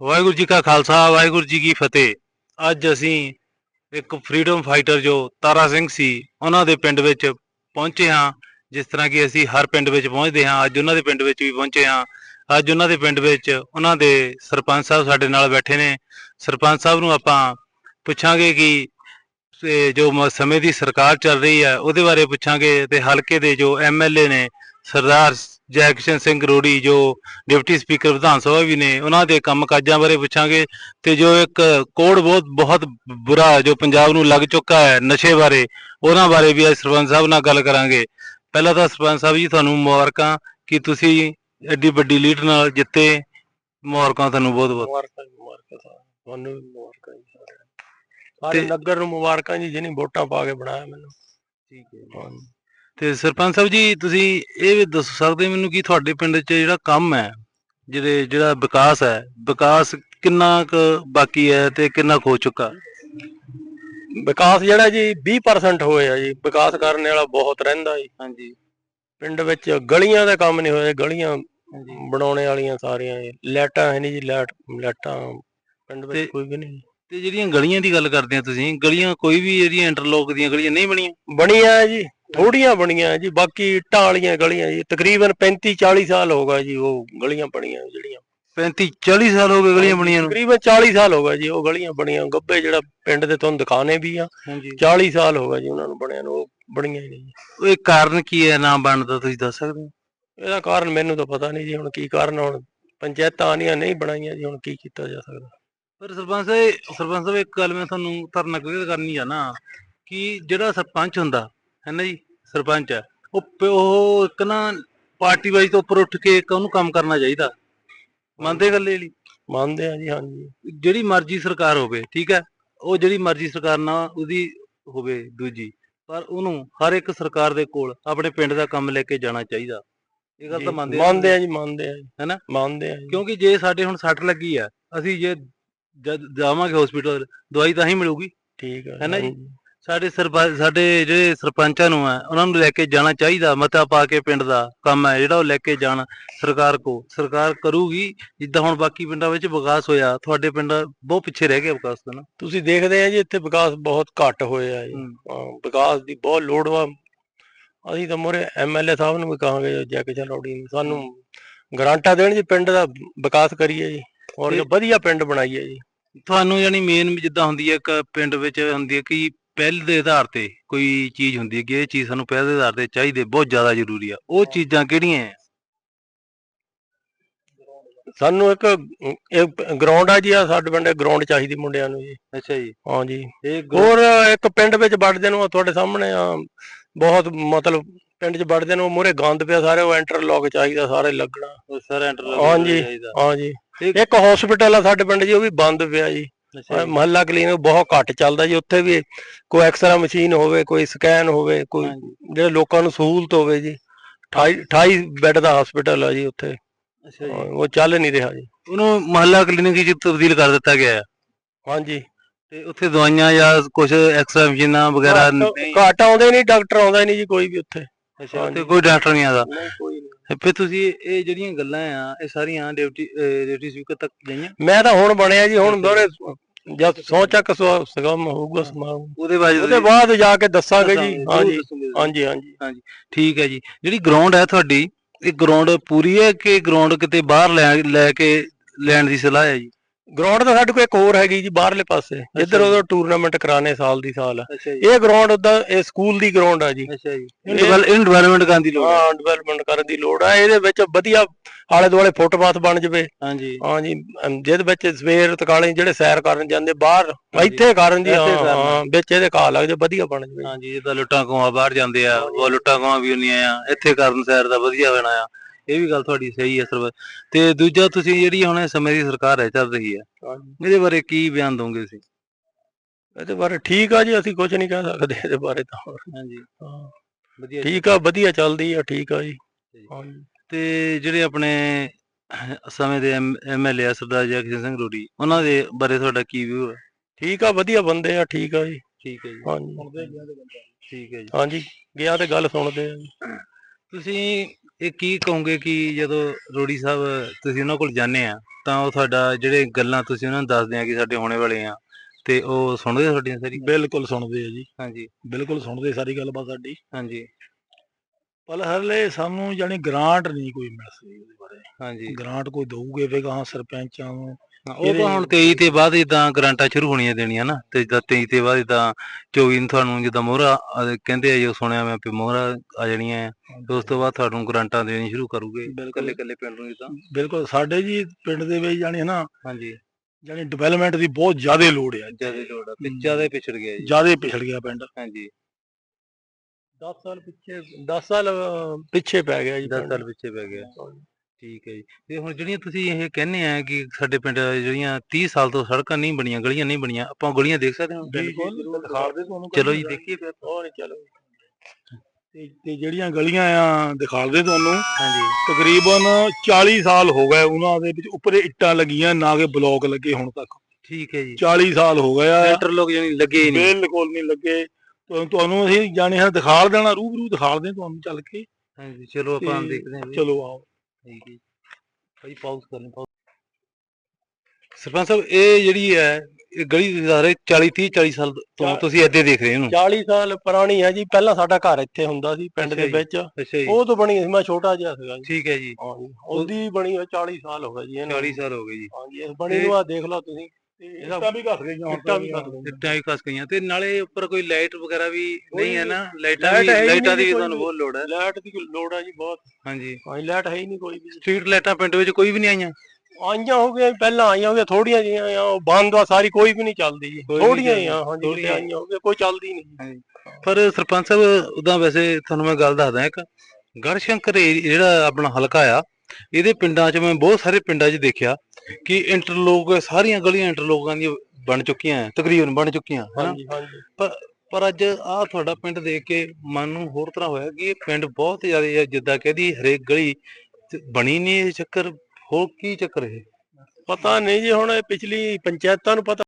ਵਾਹਿਗੁਰੂ ਜੀ ਕਾ ਖਾਲਸਾ, ਵਾਹਿਗੁਰੂ ਜੀ ਕੀ ਫਤਿਹ। ਅੱਜ ਅਸੀਂ ਇੱਕ ਫਰੀडम ਫਾਈਟਰ ਜੋ ਤਾਰਾ ਸਿੰਘ ਸੀ, ਉਹਨਾਂ ਦੇ ਪਿੰਡ ਵਿੱਚ ਪਹੁੰਚੇ ਹਾਂ। ਜਿਸ ਤਰ੍ਹਾਂ ਕਿ ਅਸੀਂ ਹਰ ਪਿੰਡ ਵਿੱਚ ਪਹੁੰਚਦੇ ਹਾਂ, ਅੱਜ ਉਹਨਾਂ ਦੇ ਪਿੰਡ ਵਿੱਚ ਵੀ ਪਹੁੰਚੇ ਹਾਂ। ਅੱਜ ਉਹਨਾਂ ਦੇ ਪਿੰਡ ਵਿੱਚ ਉਹਨਾਂ ਦੇ ਸਰਪੰਚ ਸਾਹਿਬ ਸਾਡੇ ਨਾਲ ਬੈਠੇ ਨੇ। ਸਰਪੰਚ ਸਾਹਿਬ ਨੂੰ ਆਪਾਂ ਪੁੱਛਾਂਗੇ ਕਿ ਜੋ ਸਮੇਂ ਦੀ ਸਰਕਾਰ ਚੱਲ ਰਹੀ ਹੈ, ਉਹਦੇ ਬਾਰੇ ਪੁੱਛਾਂਗੇ ਤੇ ਹਲਕੇ ਦੇ ਜੋ ਐਮਐਲਏ ਨੇ, ਸਰਦਾਰ ਜੈਕਿਸ਼ਨ ਸਿੰਘ ਰੋੜੀ ਜੋ ਡਿਪਟੀ ਸਪੀਕਰ ਵਿਧਾਨ ਸਭਾ ਵੀ ਨੇ ਉਹਨਾਂ ਦੇ ਕੰਮ ਕਾਜਾਂ ਬਾਰੇ ਪੁੱਛਾਂਗੇ ਤੇ ਜੋ ਇੱਕ ਕੋਡ ਬਹੁਤ ਬਹੁਤ ਬੁਰਾ ਜੋ ਪੰਜਾਬ ਨੂੰ ਲੱਗ ਚੁੱਕਾ ਹੈ ਨਸ਼ੇ ਬਾਰੇ ਉਹਨਾਂ ਬਾਰੇ ਵੀ ਅੱਜ ਸਰਪੰਚ ਸਾਹਿਬ ਨਾਲ ਗੱਲ ਕਰਾਂਗੇ। ਪਹਿਲਾਂ ਤਾਂ ਸਰਪੰਚ ਸਾਹਿਬ ਜੀ ਤੁਹਾਨੂੰ ਮੁਬਾਰਕਾਂ ਕਿ ਤੁਸੀਂ ਐਡੀ ਵੱਡੀ ਲੀਡ ਨਾਲ ਜਿੱਤੇ। ਮੁਬਾਰਕਾਂ ਤੁਹਾਨੂੰ ਬਹੁਤ ਬਹੁਤ। ਮੁਬਾਰਕਾਂ ਜੀ ਮੁਬਾਰਕਾਂ ਤੁਹਾਨੂੰ ਮੁਬਾਰਕਾਂ ਜੀ। ਸਾਰੇ ਨਗਰ ਨੂੰ ਮੁਬਾਰਕਾਂ ਜੀ ਜਿਹਨੇ ਵੋਟਾਂ ਪਾ ਕੇ ਬਣਾਇਆ ਮੈਨੂੰ। ਠੀਕ ਹੈ ਹਾਂਜੀ। ਤੇ ਸਰਪੰਚ ਸਾਹਿਬ ਜੀ ਤੁਸੀਂ ਇਹ ਵੀ ਦੱਸ ਸਕਦੇ ਮੈਨੂੰ ਕਿ ਤੁਹਾਡੇ ਪਿੰਡ 'ਚ ਜਿਹੜਾ ਕੰਮ ਹੈ ਜਿਹੜੇ ਜਿਹੜਾ ਵਿਕਾਸ ਹੈ ਵਿਕਾਸ ਕਿੰਨਾ ਕੁ ਬਾਕੀ ਹੈ ਤੇ ਕਿੰਨਾ ਕੁ ਹੋ ਚੁੱਕਾ? ਵਿਕਾਸ ਜਿਹੜਾ ਜੀ 20% ਹੋਇਆ ਜੀ ਵਿਕਾਸ ਕਰਨ ਵਾਲਾ ਬਹੁਤ ਰਹਿੰਦਾ ਜੀ। ਹਾਂਜੀ। ਪਿੰਡ ਵਿੱਚ ਗਲੀਆਂ ਦਾ ਕੰਮ ਨਹੀਂ ਹੋਇਆ ਗਲੀਆਂ ਬਣਾਉਣੇ ਵਾਲੀਆਂ ਸਾਰੀਆਂ ਲਾਈਟਾਂ ਹੈ ਨਹੀਂ ਜੀ ਲਾਈਟ ਲਾਈਟਾਂ ਪਿੰਡ ਵਿੱਚ ਕੋਈ ਵੀ ਨਹੀਂ। ਤੇ ਜਿਹੜੀਆਂ ਗਲੀਆਂ ਦੀ ਗੱਲ ਕਰਦੇ ਆ ਤੁਸੀਂ ਗਲੀਆਂ ਕੋਈ ਵੀ ਜਿਹੜੀਆਂ ਇੰਟਰਲੋਕ ਦੀਆਂ ਗਲੀਆਂ ਨਹੀਂ ਬਣੀਆਂ? ਬਣੀਆਂ ਜੀ। ਥੋੜੀਆਂ ਬਣੀਆਂ ਜੀ ਬਾਕੀ ਇੱਟਾਂ ਵਾਲੀਆਂ ਗਲੀਆਂ ਜੀ ਤਕਰੀਬਨ 35 40 ਸਾਲ ਹੋ ਗਏ ਜੀ ਉਹ ਗਲੀਆਂ ਬਣੀਆਂ ਜਿਹੜੀਆਂ। 35 40 ਸਾਲ ਹੋ ਗਏ ਗਲੀਆਂ ਬਣੀਆਂ ਨੂੰ? ਤਕਰੀਬਨ 40 ਸਾਲ ਹੋ ਗਏ ਜੀ ਉਹ ਗਲੀਆਂ ਬਣੀਆਂ ਗੱਬੇ ਜਿਹੜਾ ਪਿੰਡ ਦੇ ਤੁਹਾਨੂੰ ਦਿਖਾਣੇ ਵੀ ਆ। ਹਾਂਜੀ। 40 ਸਾਲ ਹੋ ਗਏ ਜੀ ਉਹਨਾਂ ਨੂੰ ਬਣਿਆ ਨੂੰ ਉਹ ਬਣੀਆਂ ਹੀ ਨਹੀਂ ਜੀ। ਇਹ ਕਾਰਨ ਕੀ ਹੈ ਨਾ ਬਣਦਾ ਤੁਸੀਂ ਦੱਸ ਸਕਦੇ ਹੋ? ਇਹਦਾ ਕਾਰਨ ਮੈਨੂੰ ਤਾਂ ਪਤਾ ਨਹੀਂ ਜੀ ਹੁਣ ਕੀ ਕਾਰਨ ਹੁਣ ਪੰਚਾਇਤਾਂ ਆਨੀਆਂ ਨਹੀਂ ਬਣਾਈਆਂ ਜੀ ਹੁਣ ਕੀ ਕੀਤਾ ਜਾ ਸਕਦਾ। ਪਰ ਸਰਪੰਚ ਸਾਹਿਬ ਸਰਪੰਚ ਸਾਹਿਬ ਇੱਕ ਗੱਲ ਮੈਂ ਤੁਹਾਨੂੰ ਧਰਨਾ ਕਲੀਅਰ ਕਰਨੀ ਆ ਨਾ ਕਿ ਜਿਹੜਾ ਸਰਪੰਚ ਹੁੰਦਾ ਹੈ ਨਾ ਜੀ ਸਰਪੰਚ ਹੈ। ਉਹ ਪ- ਉਹ ਇੱਕ ਨਾ ਪਾਰਟੀ ਵਾਈਜ਼ ਤੋਂ ਉੱਪਰ ਉੱਠ ਕੇ ਇੱਕ ਉਹਨੂੰ ਕੰਮ ਕਰਨਾ ਚਾਹੀਦਾ। ਮੰਨਦੇ ਗੱਲ ਇਹ ਲਈ ਮੰਨਦੇ ਆ ਜੀ ਹਾਂਜੀ। ਜਿਹੜੀ ਮਰਜ਼ੀ ਸਰਕਾਰ ਹੋਵੇ ਠੀਕ ਹੈ? ਉਹ ਜਿਹੜੀ ਮਰਜ਼ੀ ਸਰਕਾਰ ਨਾ ਉਹਦੀ ਹੋਵੇ ਦੂਜੀ ਪਰ ਉਹਨੂੰ ਹਰ ਇੱਕ ਸਰਕਾਰ ਦੇ ਕੋਲ ਆਪਣੇ ਪਿੰਡ ਦਾ ਕੰਮ ਲੈ ਕੇ ਜਾਣਾ ਚਾਹੀਦਾ। ਇਹ ਗੱਲ ਤਾਂ ਮੰਨਦੇ ਮੰਨਦੇ ਆ ਜੀ ਮੰਨਦੇ ਆ ਜੀ। ਹੈਨਾ? ਮੰਨਦੇ ਆ ਜੀ। ਕਿਉਂਕਿ ਜੇ ਸਾਡੇ ਹੁਣ ਸੱਟ ਲੱਗੀ ਆ ਅਸੀਂ ਜੇ ਜਦ ਜਾਵਾਂਗੇ ਹਸਪੀਟਲ ਦਵਾਈ ਤਾਂ ਹੀ ਮਿਲੂਗੀ। ਠੀਕ ਆ ਹੈ ਨਾ ਜੀ? ਹਾਂਜੀ। ਸਾਡੇ ਸਰਪੰਚ ਸਾਡੇ ਜਿਹੜੇ ਸਰਪੰਚਾਂ ਨੂੰ ਆ ਉਹਨਾਂ ਨੂੰ ਲੈ ਕੇ ਜਾਣਾ ਚਾਹੀਦਾ ਮਤਾ ਪਾ ਕੇ ਪਿੰਡ ਦਾ ਕੰਮ ਹੈ ਜਿਹੜਾ ਉਹ ਲੈ ਕੇ ਜਾਣ ਸਰਕਾਰ ਕੋ। ਸਰਕਾਰ ਕਰੂਗੀ ਜਿੱਦਾਂ ਹੁਣ ਬਾਕੀ ਪਿੰਡਾਂ ਵਿੱਚ ਵਿਕਾਸ ਹੋਇਆ ਤੁਹਾਡੇ ਪਿੰਡ ਬਹੁਤ ਪਿੱਛੇ ਰਹਿ ਗਿਆ ਵਿਕਾਸ ਤੋਂ ਨਾ? ਤੁਸੀਂ ਦੇਖਦੇ ਆ ਜੀ ਇੱਥੇ ਵਿਕਾਸ ਬਹੁਤ ਘੱਟ ਹੋਇਆ ਜੀ ਵਿਕਾਸ ਦੀ ਬਹੁਤ ਲੋੜ ਵਾ। ਅਸੀਂ ਤਾਂ ਮੋਰੇ ਐਮਐਲਏ ਸਾਹਿਬ ਨੂੰ ਵੀ ਕਹਾਂਗੇ ਜੈਕ ਚਲੌੜੀ ਨੂੰ ਸਾਨੂੰ ਗਰਾਂਟਾਂ ਦੇਣ ਜੀ ਪਿੰਡ ਦਾ ਵਿਕਾਸ ਕਰੀਏ ਜੀ। ਔਰ ਵਧੀਆ ਪਿੰਡ ਬਣਾਈਏ ਜੀ। ਤੁਹਾਨੂੰ ਯਾਨੀ ਮੇਨ ਜਿੱਦਾਂ ਹੁੰਦੀ ਹੈ ਇੱਕ ਪਿੰਡ ਵਿੱਚ ਹੁੰਦੀ ਹੈ ਕਿ ਪਹਿਲ ਦੇ ਆਧਾਰ ਤੇ ਕੋਈ ਚੀਜ਼ ਹੁੰਦੀ ਹੈ ਕਿ ਇਹ ਚੀਜ਼ ਸਾਨੂੰ ਪਹਿਲ ਦੇ ਆਧਾਰ ਤੇ ਚਾਹੀਦੀ ਬਹੁਤ ਜ਼ਿਆਦਾ ਜ਼ਰੂਰੀ ਆ। ਉਹ ਚੀਜ਼ਾਂ ਕਿਹੜੀਆਂ ਹੈ ਸਾਨੂੰ ਇੱਕ ਇੱਕ ਗਰਾਊਂਡ ਆ ਜੀ ਆ ਸਾਡੇ ਪਿੰਡ ਗਰਾਊਂਡ ਚਾਹੀਦੀ ਮੁੰਡਿਆਂ ਨੂੰ ਜੀ। ਅੱਛਾ ਜੀ। ਹਾਂ ਜੀ। ਇਹ ਹੋਰ ਇੱਕ ਪਿੰਡ ਵਿੱਚ ਵੜਦੇ ਨੂੰ ਤੁਹਾਡੇ ਸਾਹਮਣੇ ਆ ਬਹੁਤ ਮਤਲਬ ਪਿੰਡ 'ਚ ਵੜਦੇ ਨੂੰ ਮੂਰੇ ਗੰਦ ਪਿਆ ਸਾਰੇ ਉਹ ਇੰਟਰਲੌਕ ਚਾਹੀਦਾ ਸਾਰੇ ਲੱਗਣਾ। ਸਰ ਐਂਟਰ ਹਾਂਜੀ। ਹਾਂ ਜੀ। ਇਹ- ਇੱਕ ਹਸਪੀਟਲ ਆ ਸਾਡੇ ਪਿੰਡ ਜੀ ਉਹ ਵੀ ਬੰਦ ਪਿਆ ਜੀ। ਮਹੱਲਾ ਕਲੀਨਿਕ ਬਹੁਤ ਘੱਟ ਚੱਲਦਾ ਜੀ ਉੱਥੇ ਵੀ ਕੋਈ ਐਕਸਰਾ ਮਸ਼ੀਨ ਹੋਵੇ ਕੋਈ ਸਕੈਨ ਹੋਵੇ ਕੋਈ। ਜਿਹੜੇ ਲੋਕਾਂ ਨੂੰ ਸਹੂਲਤ ਹੋਵੇ ਜੀ 28 28 ਬੈੱਡ ਦਾ ਹਸਪੀਟਲ ਆ ਜੀ ਉੱਥੇ। ਅੱਛਾ ਜੀ। ਉਹ ਚੱਲ ਨਹੀਂ ਰਿਹਾ ਜੀ। ਉਹਨੂੰ ਮਹੱਲਾ ਕਲੀਨਿਕ ਵਿੱਚ ਤਬਦੀਲ ਕਰ ਦਿੱਤਾ ਗਿਆ ਹੈ। ਹਾਂਜੀ। ਤੇ ਉੱਥੇ ਦਵਾਈਆਂ ਜਾਂ ਕੁਝ ਐਕਸਟਰਾ ਮਸ਼ੀਨਾਂ ਵਗੈਰਾ ਘੱਟ- ਨਹੀਂ ਘੱਟ ਆਉਂਦੇ ਨਹੀਂ ਡਾਕਟਰ ਆਉਂਦਾ ਨਹੀਂ ਜੀ ਕੋਈ ਵੀ ਉੱਥੇ। ਅੱਛਾ। ਉੱਥੇ ਕੋਈ ਡਾਕਟਰ ਨਹੀਂ ਆਦਾ ਫਿਰ ਤੁਸੀਂ ਇਹ ਜਿਹੜੀਆਂ ਗੱਲਾਂ ਆ ਇਹ ਸਾਰੀਆਂ ਡਿਪਟੀ ਅਹ ਡਿਪਟੀ ਸਪੀਕਰ ਤੱਕ ਗਈਆਂ? ਮੈਂ ਤਾਂ ਹੁਣ ਬਣਿਆ ਜੀ ਹੁਣ ਦੋਰੇ ਜਦ ਸੌ ਚੱਕ ਸਗਮ ਹੋਊਗਾ ਸਮਾਂ ਉਹਦੇ ਬਾਅਦ ਉਹਦੇ ਬਾਅਦ ਜਾ ਕੇ ਦੱਸਾਂਗੇ ਜੀ। ਹਾਂਜੀ ਤੁਸੀਂ। ਹਾਂਜੀ ਹਾਂਜੀ। ਠੀਕ ਹੈ ਜੀ। ਜਿਹੜੀ ਗਰਾਊਂਡ ਹੈ ਤੁਹਾਡੀ ਇਹ ਗਰਾਊਂਡ ਪੂਰੀ ਹੈ ਕਿ ਗਰਾਊਂਡ ਕਿਤੇ ਬਾਹਰ ਲੈ ਕੇ ਲੈਣ ਦੀ ਸਲਾਹ ਹੈ ਜੀ? ਗਰਾਊਂਡ ਤਾਂ ਸਾਡੇ ਕੋਲ ਇੱਕ ਹੋਰ ਹੈਗੀ ਜੀ ਬਾਹਰਲੇ ਪਾਸੇ ਜਿੱਧਰ ਜੀ। ਉਹਦਾ ਟੂਰਨਾਮੈਂਟ ਕਰਾਣੇ ਸਾਲ ਦੀ ਸਾਲ ਇਹ ਗਰਾਊਂਡ ਉਦਾਂ ਇਹ ਸਕੂਲ ਦੀ ਗਰਾਊਂਡ ਆ ਜੀ। ਅੱਛਾ ਜੀ। ਇਹ- ਇਹਨੂੰ ਡਿਵੈਲਪਮੈਂਟ ਕਰਨ ਦੀ ਲੋੜ ਹੈ ਹਾਂ ਡਿਵੈਲਪਮੈਂਟ ਕਰਨ ਦੀ ਲੋੜ ਆ। ਇਹਦੇ ਵਿੱਚ ਵਧੀਆ ਆਲੇ ਦੁਆਲੇ ਫੁੱਟਪਾਥ ਬਣ ਜਵੇ। ਹਾਂਜੀ। ਹਾਂਜੀ ਅਮ ਜਿਹਦੇ ਵਿੱਚ ਸਵੇਰ ਤਕਾਲੇ ਜਿਹੜੇ ਸੈਰ ਕਰਨ ਜਾਂਦੇ ਬਾਹਰ। ਇੱਥੇ ਕਰਨ ਜੀ ਹਾਂ। ਹਾਂ, ਵਿੱਚ ਇਹਦੇ ਘਾਹ ਲੱਗ ਜਾ ਵਧੀਆ ਬਣ ਜਵੇ। ਹਾਂਜੀ ਜਿੱਦਾਂ ਲੁੱਟਾਂ ਖੋਆ ਬਾਹਰ ਜਾਂਦੇ ਆ ਉਹ ਲੁੱਟਾਂ ਖੋਆ ਵੀ ਹੁੰਦੀਆਂ ਆ। ਇੱਥੇ ਕਰਨ ਸੈਰ ਦਾ ਵਧੀਆ ਬਣਾ ਆ। ਇਹ ਵੀ ਗੱਲ ਤੁਹਾਡੀ ਸਹੀ ਹੈ ਸਰ ਤੇ ਦੂਜਾ ਤੁਸੀਂ ਜਿਹੜੀ ਹੁਣ ਸਮੇਂ ਦੀ ਸਰਕਾਰ ਹੈ ਚੱਲ ਰਹੀ ਹੈ। ਇਹਦੇ ਬਾਰੇ ਕੀ ਬਿਆਨ ਦੋਗੇ ਤੁਸੀਂ? ਇਹਦੇ ਬਾਰੇ ਠੀਕ ਆ ਜੀ ਅਸੀਂ ਕੁਝ ਨਹੀਂ ਕਹਿ ਸਕਦੇ ਇਹਦੇ ਬਾਰੇ ਤਾਂ। ਹਾਂਜੀ। ਹਾਂ। ਵਧੀਆ ਠੀਕ ਆ ਵਧੀਆ ਚੱਲਦੀ ਆ ਠੀਕ ਆ ਜੀ। ਤੇ ਜਿਹੜੇ ਆਪਣੇ ਸਮੇਂ ਦੇ ਐਮਐਲਏ ਆ ਸਰਦਾਰ ਜਗਜੀਤ ਸਿੰਘ ਰੋੜੀ ਉਹਨਾਂ ਦੇ ਬਾਰੇ ਤੁਹਾਡਾ ਕੀ ਵਿਊ ਹੈ? ਠੀਕ ਆ ਵਧੀਆ ਬੰਦੇ ਆ ਠੀਕ ਆ ਜੀ। ਠੀਕ ਹੈ ਜੀ। ਹਾਂਜੀ। ਠੀਕ ਹੈ ਜੀ। ਹਾਂਜੀ ਗਿਆ ਤੇ ਗੱਲ ਸੁਣਦੇ ਆ ਜੀ। ਤੁਸੀਂ ਇਹ ਕੀ ਕਹੋਗੇ ਕਿ ਜਦੋਂ ਰੋੜੀ ਸਾਹਿਬ ਤੁਸੀਂ ਉਹਨਾਂ ਕੋਲ ਜਾਂਦੇ ਆ ਤਾਂ ਉਹ ਤੁਹਾਡਾ ਜਿਹੜੇ ਗੱਲਾਂ ਤੁਸੀਂ ਉਹਨਾਂ ਨੂੰ ਦੱਸਦੇ ਆ ਕਿ ਸਾਡੇ ਹੋਣੇ ਵਾਲੇ ਆ ਤੇ ਉਹ ਸੁਣਦੇ ਆ ਤੁਹਾਡੀਆਂ ਸਾਰੀ ਬਿਲਕੁਲ ਸੁਣਦੇ ਆ ਜੀ। ਹਾਂਜੀ। ਬਿਲਕੁਲ ਸੁਣਦੇ ਸਾਰੀ ਗੱਲਬਾਤ ਸਾਡੀ। ਹਾਂਜੀ। ਪਰ ਹਲੇ ਸਾਨੂੰ ਜਾਨੀ ਗ੍ਰਾਂਟ ਨਹੀਂ ਕੋਈ ਮਿਲ ਸਕਦੀ ਉਹਦੇ ਬਾਰੇ। ਹਾਂਜੀ। ਗ੍ਰਾਂਟ ਕੋਈ ਦਊਗੇ ਵੇ ਗਾਂ ਸਰਪੰਚਾਂ ਨੂੰ ਹਾਂ, ਉਹ ਤਾਂ ਹੁਣ 23 ਤੇ ਬਾਅਦ ਇਦਾਂ ਗਰੰਟਾਂ ਸ਼ੁਰੂ ਹੋਣੀਆਂ ਦੇਣੀਆਂ ਨਾ ਤੇ ਜਦ 23 ਤੇ ਬਾਅਦ ਇਦਾਂ 24 ਨੂੰ ਤੁਹਾਨੂੰ ਜਿੱਦਾਂ ਮੋਹਰਾ ਕਹਿੰਦੇ ਆ ਜੋ ਸੁਣਿਆ ਮੈਂ ਵੀ ਮੋਹਰਾ ਆ ਜਾਣੀਆਂ ਤੇ ਉਸ ਤੋਂ ਬਾਅਦ ਤੁਹਾਨੂੰ ਗਰੰਟਾਂ ਦੇਣੀ ਸ਼ੁਰੂ ਕਰੂਗੇ ਬਿਲਕੁਲ। ਕੱਲੇ ਕੱਲੇ ਪਿੰਡ ਨੂੰ ਜਿੱਦਾਂ। ਬਿਲਕੁਲ ਸਾਡੇ ਜੀ ਪਿੰਡ ਦੇ ਵਿੱਚ ਜਾਨੀ ਨਾ ਹਾਂਜੀ। ਜਾਨੀ ਡਿਵੈਲਪਮੈਂਟ ਦੀ ਬਹੁਤ ਜ਼ਿਆਦਾ ਲੋੜ ਆ। ਜ਼ਿਆਦਾ ਲੋੜ ਆ ਤੇ ਹਮ। ਜ਼ਿਆਦਾ ਪਿਛੜ ਗਿਆ ਜੀ। ਜ਼ਿਆਦਾ ਪਿਛੜ ਗਿਆ ਪਿੰਡ। ਹਾਂਜੀ। 10 ਸਾਲ ਪਿੱਛੇ 10 ਸਾਲ ਅਹ, ਪਿੱਛੇ ਪੈ ਗਿਆ ਜੀ 10 ਪਿੰਡ। ਸਾਲ ਪਿੱਛੇ ਪੈ ਗਿਆ। ਠੀਕ ਹੈ ਜੀ। ਤੇ ਹੁਣ ਜਿਹੜੀਆਂ ਤੁਸੀਂ ਇਹ ਕਹਿੰਦੇ ਆ ਕਿ ਸਾਡੇ ਪਿੰਡ ਜਿਹੜੀਆਂ 30 ਸਾਲ ਤੋਂ ਸੜਕਾਂ ਨਹੀਂ ਬਣੀਆਂ ਗਲੀਆਂ ਨਹੀਂ ਬਣੀਆਂ ਆਪਾਂ ਗਲੀਆਂ ਦੇਖ ਸਕਦੇ ਹਾਂ ਬਿਲਕੁਲ ਦਿਖਾੜਦੇ ਤੁਹਾਨੂੰ ਚਲੋ ਜੀ ਦੇਖੀਏ ਫਿਰ। ਹੋਰ ਚਲੋ ਤੇ ਤੇ ਜਿਹੜੀਆਂ ਗਲੀਆਂ ਆ ਦਿਖਾੜਦੇ ਤੁਹਾਨੂੰ। ਹਾਂਜੀ। ਤਕਰੀਬਨ 40 ਸਾਲ ਹੋ ਗਏ ਉਹਨਾਂ ਦੇ ਵਿੱਚ ਉੱਪਰੇ ਇੱਟਾਂ ਲੱਗੀਆਂ ਨਾ ਕਿ ਬਲੌਕ ਲੱਗੇ ਹੁਣ ਤੱਕ। ਠੀਕ ਹੈ ਜੀ। 40 ਸਾਲ ਹੋ ਗਏ ਆ। ਇੰਟਰਲੋਕ ਜਾਨੀ ਲੱਗੇ ਨਹੀਂ। ਬਿਲਕੁਲ ਨਹੀਂ ਲੱਗੇ। ਤੁਹਾਨੂੰ- ਅਸੀਂ ਜਾਣੇ ਹਾਂ ਦਿਖਾੜ ਦੇਣਾ ਰੂਬਰੂ ਦਿਖਾੜਦੇ ਤੁਹਾਨੂੰ ਚੱਲ ਕੇ। ਹਾਂਜੀ ਚਲੋ ਆਪਾਂ ਦੇਖਦੇ ਹਾਂ। ਚਲੋ ਆਓ। ਠੀਕ ਹੈ ਭਾਈ ਪਾਉਸ ਕਰ ਲੈ ਪਾਉਸ ਸਰਪੰਚ ਸਾਹਿਬ ਇਹ ਜਿਹੜੀ ਹੈ ਇਹ ਗਲੀ ਦੇ ਸਾਰੇ 40 30 40 ਸਾਲ ਤੋਂ ਤੁਸੀਂ ਇੱਥੇ ਦੇਖ ਰਹੇ ਹੋ। ਇਹਨੂੰ 40 ਸਾਲ ਪੁਰਾਣੀ ਹੈ ਜੀ। ਪਹਿਲਾਂ ਸਾਡਾ ਘਰ ਇੱਥੇ ਹੁੰਦਾ ਸੀ ਪਿੰਡ ਦੇ। ਵਿੱਚ। ਉਹ ਤੋਂ ਬਣੀ ਸੀ ਮੈਂ ਛੋਟਾ ਜਿਹਾ ਸੀਗਾ ਜੀ। ਠੀਕ ਹੈ ਜੀ। ਉਹਦੀ ਬਣੀ ਹੋਈ 40 ਸਾਲ ਹੋ ਗਏ ਜੀ। ਇਹਨੂੰ 40 ਸਾਲ ਹੋ ਗਏ ਜੀ। ਹਾਂਜੀ ਇਸ ਬਣੀ ਨੂੰ ਆ ਦੇਖ ਲਓ ਤੁਸੀਂ। ਇੱਟਾਂ ਵੀ ਘਸ ਗਈਆਂ ਹੁਣ ਇੱਟਾਂ ਵੀ ਘਸ ਗਈਆਂ। ਇੱਟਾਂ ਵੀ ਕਸ ਗਈਆਂ ਤੇ ਨਾਲੇ ਉੱਪਰ ਕੋਈ ਲਾਈਟ ਵਗੈਰਾ ਵੀ ਕੋਈ ਨਹੀਂ ਹੈ ਨਾ? ਲਾਈਟਾਂ ਵੀ ਲਾਈਟਾਂ ਦੀ ਕੋਈ ਤੁਹਾਨੂੰ ਵੀ। ਬਹੁਤ ਲੋੜ ਹੈ। ਲਾਈਟ ਦੀ ਕੋਈ ਲੋੜ ਹੈ ਜੀ ਬਹੁਤ। ਹਾਂਜੀ। ਹਾਂਜੀ ਲਾਈਟ ਹੈ ਹੀ ਨਹੀਂ ਕੋਈ ਵੀ। ਸਟਰੀਟ ਲਾਈਟਾਂ ਪਿੰਡ ਵਿੱਚ ਕੋਈ ਵੀ ਨਹੀਂ ਆਈਆਂ। ਆਈਆਂ ਹੋ ਗਈਆਂ ਪਹਿਲਾਂ ਆਈਆਂ ਹੋ ਗਈਆਂ ਥੋੜੀਆਂ ਜਿਹੀਆਂ ਆ ਉਹ ਬੰਦ ਆ ਸਾਰੀ ਕੋਈ ਵੀ ਨਹੀਂ ਚੱਲਦੀ ਜੀ। ਕੋਈ ਵੀ ਥੋੜੀਆਂ ਹੀ ਆ ਹਾਂਜੀ ਥੋੜ੍ਹੀਆਂ। ਆਈਆਂ ਹੋ ਗਈਆਂ ਕੋਈ ਚੱਲਦੀ ਨਹੀਂ ਪਰ ਸਰਪੰਚ ਸਾਹਿਬ ਉਦਾਂ ਵੈਸੇ ਤੁਹਾਨੂੰ ਮੈਂ ਗੱਲ ਦੱਸਦਾ ਇੱਕ ਗੜਸ਼ੰਕਰ ਜਿਹੜਾ ਆਪਣਾ ਹਲਕਾ ਆ ਇਹਦੇ ਪਿੰਡਾਂ 'ਚ ਮੈਂ ਬਹੁਤ ਸਾਰੇ ਪਿੰਡਾਂ 'ਚ ਦੇਖਿਆ ਕਿ ਇੰਟਰਲੋਕ ਸਾਰੀਆਂ ਗਲੀਆਂ ਇੰਟਰਲੋਕਾਂ ਦੀਆਂ ਬਣ ਚੁੱਕੀਆਂ ਤਕਰੀਬਨ ਬਣ ਚੁੱਕੀਆਂ ਹਨਾ? ਹਾਂਜੀ ਪਰ ਅੱਜ ਆਹ ਤੁਹਾਡਾ ਪਿੰਡ ਦੇਖ ਕੇ ਮਨ ਨੂੰ ਹੋਰ ਤਰ੍ਹਾਂ ਹੋਇਆ ਕਿ ਇਹ ਪਿੰਡ ਬਹੁਤ ਜ਼ਿਆਦਾ ਜਿੱਦਾਂ ਕਹਦੀ ਹਰੇਕ ਗਲੀ ਬਣੀ ਨਹੀਂ ਇਹ ਚੱਕਰ ਹੋਰ ਕੀ ਚੱਕਰ ਇਹ? ਪਤਾ ਨਹੀਂ ਜੀ ਹੁਣ ਇਹ ਪਿਛਲੀ ਪੰਚਾਇਤਾਂ ਨੂੰ ਪਤਾ